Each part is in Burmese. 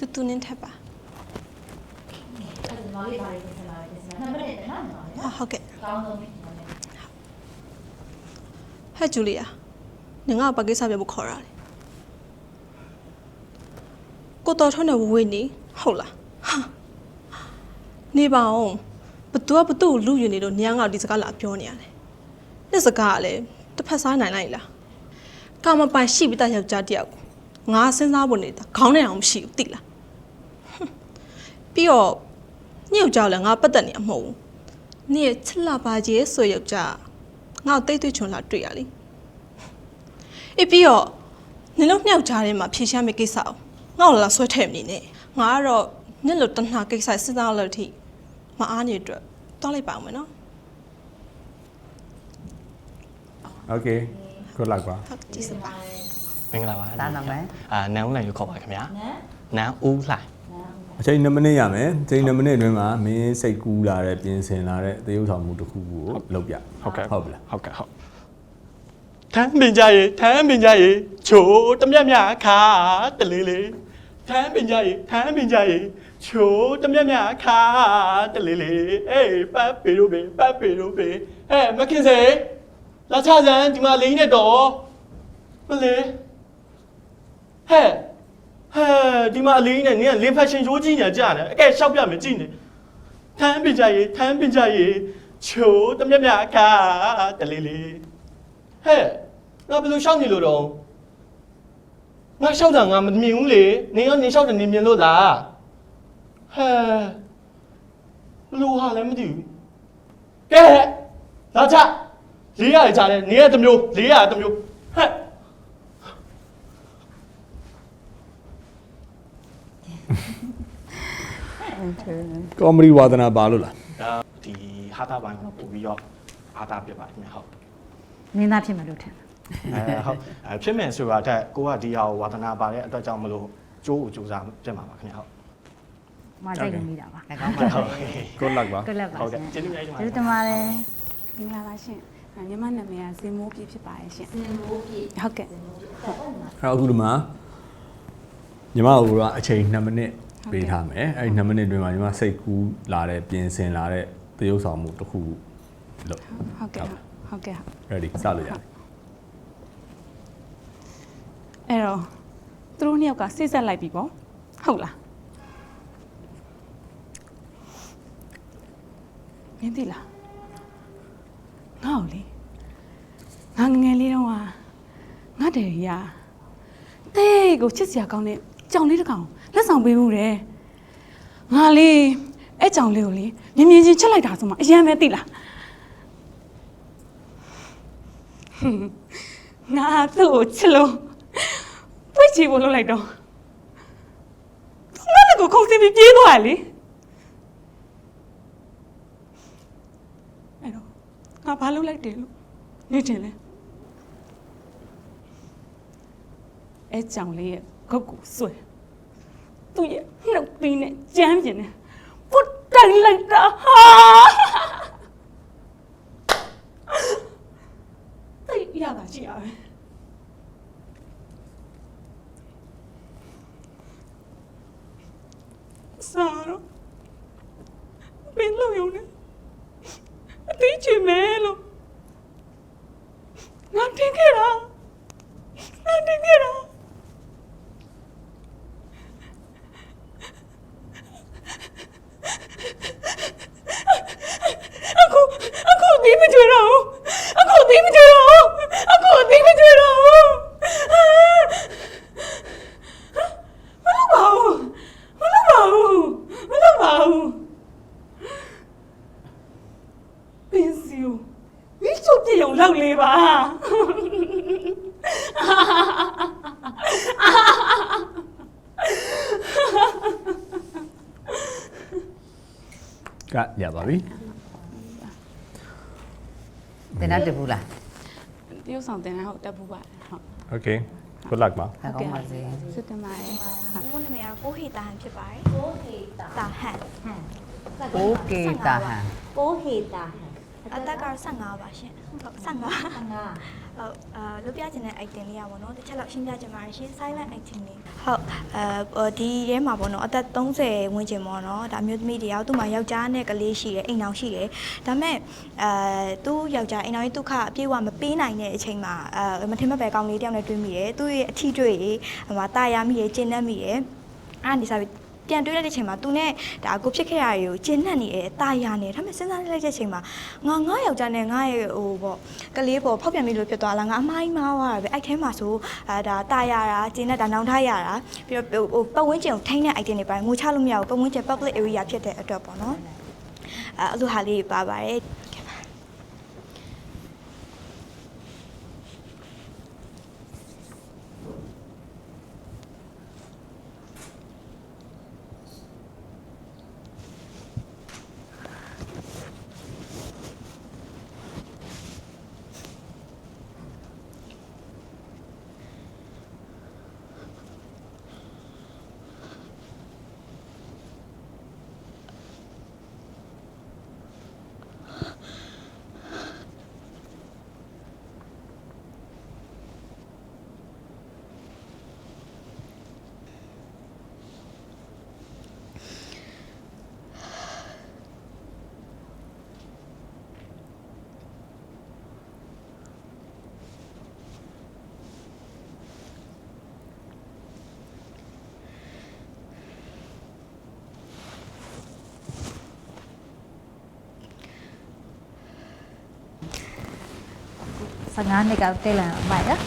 တူတူနင်းထက်ပါအဲ့ဒါမောင်လေးပါလေးပြင်ဆင်လာတယ်ပြင်ဆင်လာနှစ်မိနစ်တည်းနော်မောင်လေးအာဟုတ်ကဲ့ကောင်းဆုံးပြီမောင်လေးဟဲ့ဂျူလီယာနင်ကဘာကိစ္စပြဖို့ခေါ်တာလဲကိုတော်ထွန်းနဲ့ဝဝေးနေဟုတ်လားဟာနေပါအောင်ဘသူကဘသူ့ကိုလူယူနေလို့ညံငါဒီစကားလာပြောနေရတယ်နေ့စကားကလည်းတစ်ဖက်စားနိုင်လိုက်လားကာမပိုင်ရှိပြီးသားယောက်ျားတစ်ယောက်ကိုငါစဉ်းစားဖို့နေတာခေါင်းနဲ့အောင်မရှိဘူးသိလားဟွန်း ပြီးတော့ညှို့ကြောက်လည်းငါပတ်သက်နေမှာမဟုတ်ဘူး။ညစ်ချစ်လာပါကြီးဆိုရုပ်ကြငါ့တိတ်တွေ့ချွန်လာတွေ့ရလေ။အေးပြီးတော့နင်တို့မြောက်ကြားထဲမှာဖြေရှားမယ့်ကိစ္စအောင်ငါ့ကိုလာဆွဲထည့်မနေနဲ့။ငါကတော့ညစ်လို့တဏှာကိစ္စစဉ်းစားလို့ထိမအားနေအတွက်တွားလိုက်ပါအောင်မယ်နော်။ Okay good luck ပါ။ဟုတ်ကဲ့ကျေးဇူးပါ။မင်္ဂလာပါ။ဒါနာမည်အာနန်းဦးလှိုင်ကိုခေါ်ပါခင်ဗျာ။နန်းဦးလှိုင် အချိန်2မိနစ်ရမယ်အချိန်2မိနစ်အတွင်းမှာမင်းစိတ်ကူးလာတဲ့ပြင်ဆင်လာတဲ့သေယုပ်ဆောင်မှုတစ်ခုခုကိုလုပ်ပြဟုတ်ကဲ့ဟုတ်ပြီလားဟုတ်ကဲ့ဟုတ်ထမ်းပင်ကြရေထမ်းပင်ကြရေချိုးတမြက်မြက်ခါတလေးလေးထမ်းပင်ကြရေထမ်းပင်ကြရေချိုးတမြက်မြက်ခါတလေးလေးအေးပတ်ပေတို့ပေပတ်ပေတို့ပေဟဲ့မခင်စေလာချစမ်းဒီမှာလိမ့်နေတော့မလေးဟဲ့ ဟဲ့ဒီမှာအလေးနဲ့နင်ကလင်းဖက်ရှင်ရိုးကြီးနေကြတယ်အကဲရှောက်ပြမယ်ကြည့်နေထမ်းပင်ကြရေထမ်းပင်ကြရေချိုးတမြက်မြက်အခါတလေးလေးဟဲ့ငါဘယ်လိုရှောက်နေလို့တော့ငါရှောက်တာငါမမြင်ဘူးလေနင်ရောနင်ရှောက်တယ်နင်မြင်လို့လားဟဲ့ဘယ်လိုဟာလဲမသိဘူးကဲလာချလေးရတယ်ချတယ်နင်ရဲ့တစ်မျိုးလေးရတယ်တစ်မျိုးဟဲ့ ကောမဒီဝါသနာပါလို့လားဒါဒီဟာတာပိုင်းကိုပို့ပြီးတော့အားတာပြပါတယ်ခင်ဗျဟုတ်မင်းသားဖြစ်မှာလို့ထင်တယ်အဲဟုတ်အဲဖြစ်မယ်ဆိုတာတက်ကိုကဒီဟာကိုဝါသနာပါတဲ့အတွက်ကြောင့်မလို့ကြိုးကိုကြိုးစားဖြစ်မှာပါခင်ဗျဟုတ်မတိုက်လို့မိတာပါကောင်းပါဟုတ် good luck ပါကလပ်ပါဟုတ်ကဲ့ရှင်ကျေးဇူးများကြီးတင်ပါကျေးဇူးတင်ပါတယ်မင်္ဂလာပါရှင်အဲညီမနာမည်ကဇင်မိုးပြည့်ဖြစ်ပါတယ်ရှင်စင်မိုးပြည့်ဟုတ်ကဲ့စင်မိုးပြည့်တက်ပေါ့နော်အဲ့တော့အခုဒီမှာညီမတို့ကအချိန်2မိနစ် ပေးထားမယ်အဲ့ဒီ2မိနစ်အတွင်းမှာညီမစိတ်ကူးလာတဲ့ပြင်ဆင်လာတဲ့သေယုပ်ဆောင်မှုတစ်ခုခုလုပ်ဟုတ်ကဲ့ဟုတ်ကဲ့ ready စလို့ရတယ်အဲ့တော့သူတို့နှစ်ယောက်ကစိတ်ဆက်လိုက်ပြီပေါ့ဟုတ်လားမင်းသိလားငါ့ကိုလေငါငယ်ငယ်လေးတုန်းကငါတယ်ရီယာတေးကိုချစ်စရာကောင်းတဲ့ ကြောင်လေးတစ်ကောင်လက်ဆောင်ပေးမှုတယ်ငါလေးအဲ့ကြောင်လေးကိုလေမြင်မြင်ချင်းချက်လိုက်တာဆိုမှအရင်ပဲသိလားငါသူ့ကိုချစ်လို့ပွေ့ချီဖို့လုပ်လိုက်တော့ငါလည်းကိုခုံစင်းပြီးပြေးသွားတယ်လေအဲ့တော့ငါဘာလုပ်လိုက်တယ်လို့နေတယ်လဲအဲကြောင်လေးရဲ့ ဂုတ်ကိုဆွဲသူ့ရဲ့နှုတ်သီးနဲ့ကြမ်းပြင်းတယ်ပုတ်တိုင်လိုက်တာဟာတိတ်ရတာရှိရပဲ ကရပါပြီတင်ရတက်ဘူးလားတရုတ်ဆောင်တင်ရဟုတ်တက်ဘူးပါဟုတ် Okay good luck ပါဟုတ်ကဲ့ပါစေစစ်တင်ပါတယ်ဘုန်းနာမည်ကကိုဟေတာဟန်ဖြစ်ပါတယ်ကိုဟေတာဟန်ကိုဟေတာဟန်ကိုဟေတာဟန် အအသက်ကတော့15ပါရှင်ဟုတ်15ငါဟုတ်အာလုပ်ပြချင်တဲ့ item လေးอ่ะဗောနော်တစ်ချက်လောက်ရှင်းပြချင်ပါတယ်ရှင် silent item လေးဟုတ်အဲဒီထဲမှာဗောနော်အသက်30ဝန်းကျင်ဗောနော်ဒါမျိုးသမီးတွေရောက်သူ့မှာယောက်ျားနဲ့ကလေးရှိတယ်အိမ်အောင်ရှိတယ်ဒါပေမဲ့အဲသူ့ယောက်ျားအိမ်အောင်ရဲ့ဒုက္ခအပြည့်အဝမပေးနိုင်တဲ့အချိန်မှာအဲမထင်မဲ့ပဲကောင်းလေးတယောက်နဲ့တွေ့မိတယ်သူ့ရဲ့အထီးတွေ့ဟိုမှာတာယာမိတယ်ကျဉ်တတ်မိတယ်အဲ့ဒီစားပြီး ပြန်တွေ့လိုက်တဲ့အချိန်မှာသူနဲ့ဒါကိုဖြစ်ခဲ့ရတွေကိုကျဉ်နှံ့နေတယ်တာယာနေတယ်ဒါပေမဲ့စဉ်းစားလိုက်တဲ့အချိန်မှာငါငါယောက်ျားနဲ့ငါရဲ့ဟိုပေါ့ကလေးပေါ့ဖောက်ပြန်ပြီလို့ဖြစ်သွားလားငါအမိုင်းမားသွားတာပဲအဲ့ထဲမှာဆိုအဲဒါတာယာတာကျဉ်နဲ့ဒါနောင်ထားရတာပြီးတော့ဟိုပတ်ဝန်းကျင်ကိုထိန်းတဲ့ item တွေပိုင်းငိုချလို့မရဘူးပတ်ဝန်းကျင် public area ဖြစ်တဲ့အတွက်ပေါ့နော်အဲအဲ့လိုဟာလေးပါပါတယ် 15နှစ်ကတဲလန်အမိုက်နော်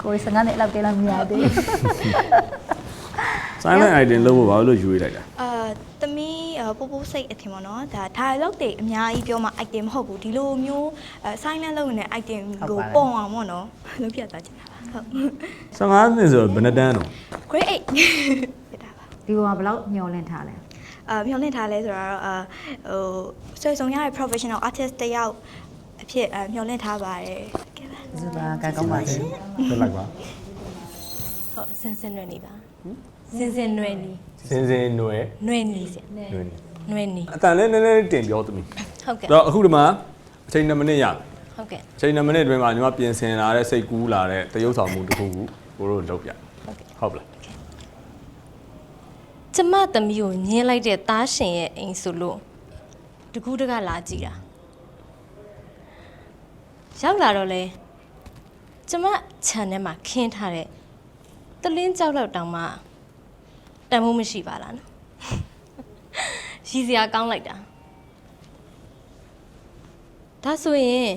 ကိုယ်15နှစ်လောက်တဲလန်မရသေးဘူး silent item လုပ်ဖို့ဘာလို့ယူရလိုက်တာအာသမီးအာပို့ပို့စိတ်အထင်ပေါ့နော်ဒါ dialogue တွေအများကြီးပြောမှ item မဟုတ်ဘူးဒီလိုမျိုးအဲ silent လုပ်နေတဲ့ item ကိုပုံအောင်ပေါ့နော်လုပ်ပြသွားချင်တာပါဟုတ်15နှစ်ဆိုတော့ဘယ်နှစ်တန်းတော့ grade 8ဖြစ်တာပါဒီပေါ်မှာဘယ်လောက်မျောလင့်ထားလဲအာမျှော်လင့်ထားလဲဆိုတော့အာဟိုဆွေဆောင်ရတဲ့ professional artist တယောက်အဖြစ်အာမျှော်လင့်ထားပါတယ်ကဲပါ ဇူပါကကောင်းပါစေပြလိုက်ပါဟုတ်စင်စင်နွယ်နေပါစင်စင်နွယ်နေစင်စင်နွယ်နွယ်နေစီနွယ်နေနွယ်နေအတန်လေးနည်းနည်းတင်ပြောသမီးဟုတ်ကဲ့တော့အခုဒီမှာအချိန်2မိနစ်ရပြီဟုတ်ကဲ့အချိန်2မိနစ်အတွင်းမှာညီမပြင်ဆင်လာတဲ့စိတ်ကူးလာတဲ့တရုပ်ဆောင်မှုတစ်ခုခုကိုတို့လုပ်ပြဟုတ်ပလားကျမသမီးကိုညင်းလိုက်တဲ့သားရှင်ရဲ့အိမ်ဆိုလို့တကူးတကလာကြည့်တာရောက်လာတော့လဲ ကျမခြံထဲမှာခင်းထားတဲ့တလင်းကြောက်တော့တောင်မှတန်မိုးမရှိပါလားနော်ရည်စရာကောင်းလိုက်တာဒါဆိုရင်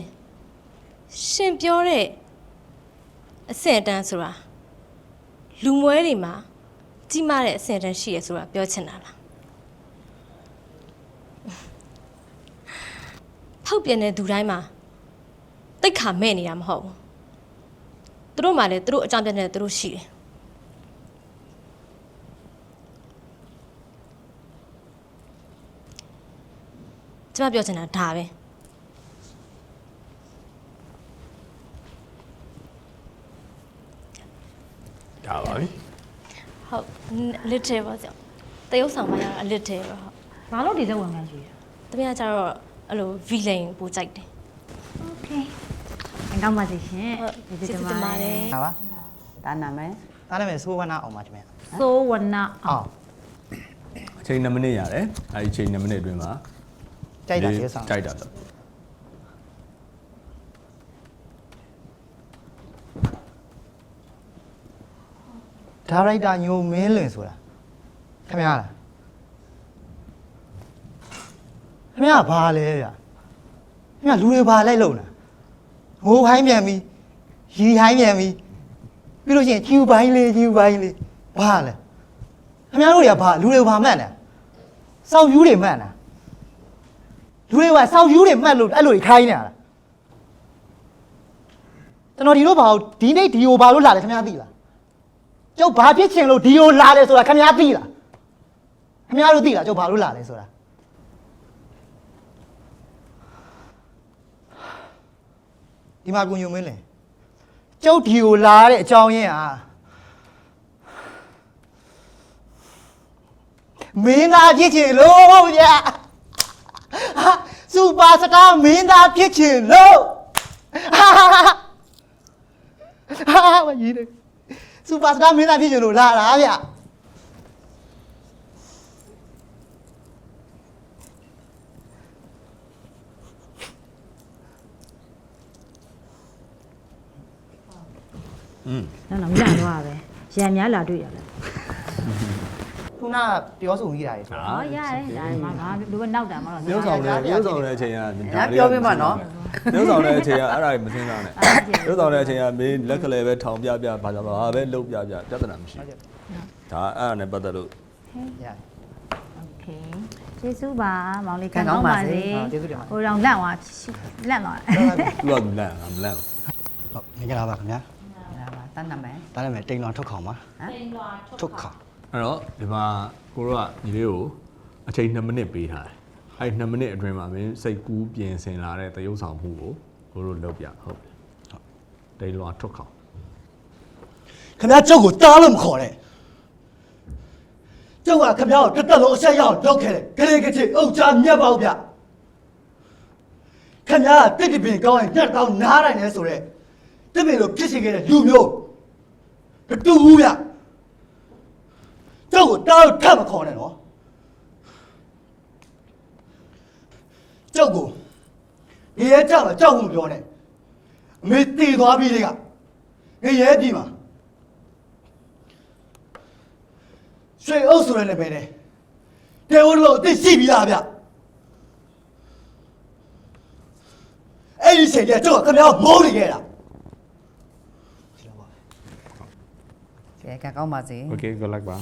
ရှင်ပြောတဲ့အဆင့်အတန်းဆိုတာလူမွဲတွေမှာကြီးမားတဲ့အဆင့်အတန်းရှိရဆိုတာပြောချင်တာလားဖောက်ပြန်တဲ့သူတိုင်းမှာတိတ်ခါမဲ့နေတာမဟုတ်ဘူး သူတို့မှလည်းသူတို့အကြောင်းပြတဲ့သူတို့ရှိတယ်ကျမပြောချင်တာဒါပဲဒါပါပြီဟုတ် little ပါဆရာတရုပ်ဆောင်ပိုင်းကတော့ little ပဲဟုတ်ဘာလို့ဒီဇက်ဝင်မှန်းကြည့်ရလဲတမီးကကျတော့အဲ့လို villain ပိုကြိုက်တယ် ကောင်းပါစေရှင်ဟုတ်ကျေးဇူးတင်ပါတယ်ဟာပါဒါနာမည်ဒါနာမည်ဆိုးဝနာအောင်ပါခင်ဗျာဆိုဝနာအော်အချိန်2မိနစ်ရတယ်အဲဒီအချိန်2မိနစ်အတွင်းမှာကြိုက်တာသေးဆောင်ကြိုက်တာတော့ဒါရိုက်တာညိုမင်းလွင်ဆိုတာခင်ဗျာလားခင်ဗျာဘာလဲဗျာခင်ဗျာလူတွေဘာလိုက်လုံလား ငိုဟိုင်းပြန်ပြီရီဟိုင်းပြန်ပြီပြီးလို့ရှိရင်ကျူပိုင်းလေးကျူပိုင်းလေးဘာလဲခင်ဗျားတို့တွေကဘာလူတွေဘာမှတ်နေစောက်ယူတွေမှတ်နေလူတွေကစောက်ယူတွေမှတ်လို့အဲ့လိုကြီးခိုင်းနေတာလားကျွန်တော်ဒီလိုဘာလို့ဒီနေ့ဒီကိုဘာလို့လာလဲခင်ဗျားသိလားကျုပ်ဘာဖြစ်ချင်လို့ဒီကိုလာတယ်ဆိုတာခင်ဗျားသိလားခင်ဗျားတို့သိလားကျုပ်ဘာလို့လာလဲဆိုတာ ဒီမှာကိုညုံမင်းလေကျုပ်ဒီကိုလာတဲ့အကြောင်းရင်းဟာမင်းသားဖြစ်ချင်လို့ဗျာဟာစူပါစတားမင်းသားဖြစ်ချင်လို့ဟာဟာဟာဟာမကြီးတယ်စူပါစတားမင်းသားဖြစ်ချင်လို့လာတာဗျ နော်နော်မြတ်တော့ပဲရံများလာတွေ့ရလဲ ခုနပြောဆိုကြီးတာရေဆို ဟောရတယ်ဒါမှငါလူကနောက်တာမတော့ ရုပ်ဆောင်တဲ့ရုပ်ဆောင်တဲ့အချိန်က ညာပြောပေးပါနော် ရုပ်ဆောင်တဲ့အချိန်ကအဲ့ဒါတွေမစင်းစားနဲ့ရုပ်ဆောင်တဲ့အချိန်ကမင်းလက်ကလေးပဲထောင်ပြပြဘာသာဘာပဲလုပ်ပြပြပြဿနာမရှိဘူးဒါအဲ့ဒါနဲ့ပတ်သက်လို့ ရ โอเคကျေးဇူးပါမောင်လေး ကံကောင်းပါစေ ဟ ကျေးဇူးတင်ပါ ိုတော့လန့်သွားလန့်သွား သူကလန့်ငါမလန့်ဘူး ဟုတ်နေကြတာပါခင်ဗျာ ဒါပါ တန်းနာမယ်တားလည်းမယ်တိန်လွန်ထုတ်ခေါင်ပါတိန်လွာထုတ်ထုတ်ခေါင်အဲ့တော့ဒီမှာကိုတို့ကညီလေးကိုအချိန်2မိနစ်ပေးထားတယ်အဲ့2မိနစ်အတွင်းမှာမင်းစိတ်ကူးပြင်ဆင်လာတဲ့သရုပ်ဆောင်မှုကိုကိုတို့လုပ်ပြဟုတ်တယ်ဟုတ်တိတ်လွာထွက်ခေါင်ခင်ဗျာကျုပ်ကိုတားလို့မခေါ်နဲ့ကျုပ်ကခင်ဗျာကိုတစ်သက်လုံးအဆက်ရအောင်လုပ်ခဲ့တယ်ဂရေကချေအုတ်ချမြတ်ပေါ့ဗျခင်ဗျာကတစ်တပင်ကောင်းရင်ညက်ကောင်းနားနိုင်တယ်ဆိုတော့ တစ်ပင်လိုဖြစ်စီခဲ့တဲ့လူမျိုးမတူဘူးဗျကျုပ်ကိုတားလို့ထပ်မခေါ်နဲ့နော်ကျုပ်ကိုဒီရဲကြောက်တော့ကြောက်မှုမပြောနဲ့အမေတည်သွားပြီလေကငရဲပြီမှာရွှေအုပ်ဆိုတဲ့နာမည်နဲ့တဲဝလို့အသိရှိပြီလားဗျအဲ့ဒီချိန်ကျကျုပ်ကခင်ဗျားကိုမိုးနေခဲ့တာ ကဲကံကောင်းပါစေ Okay good luck ပါ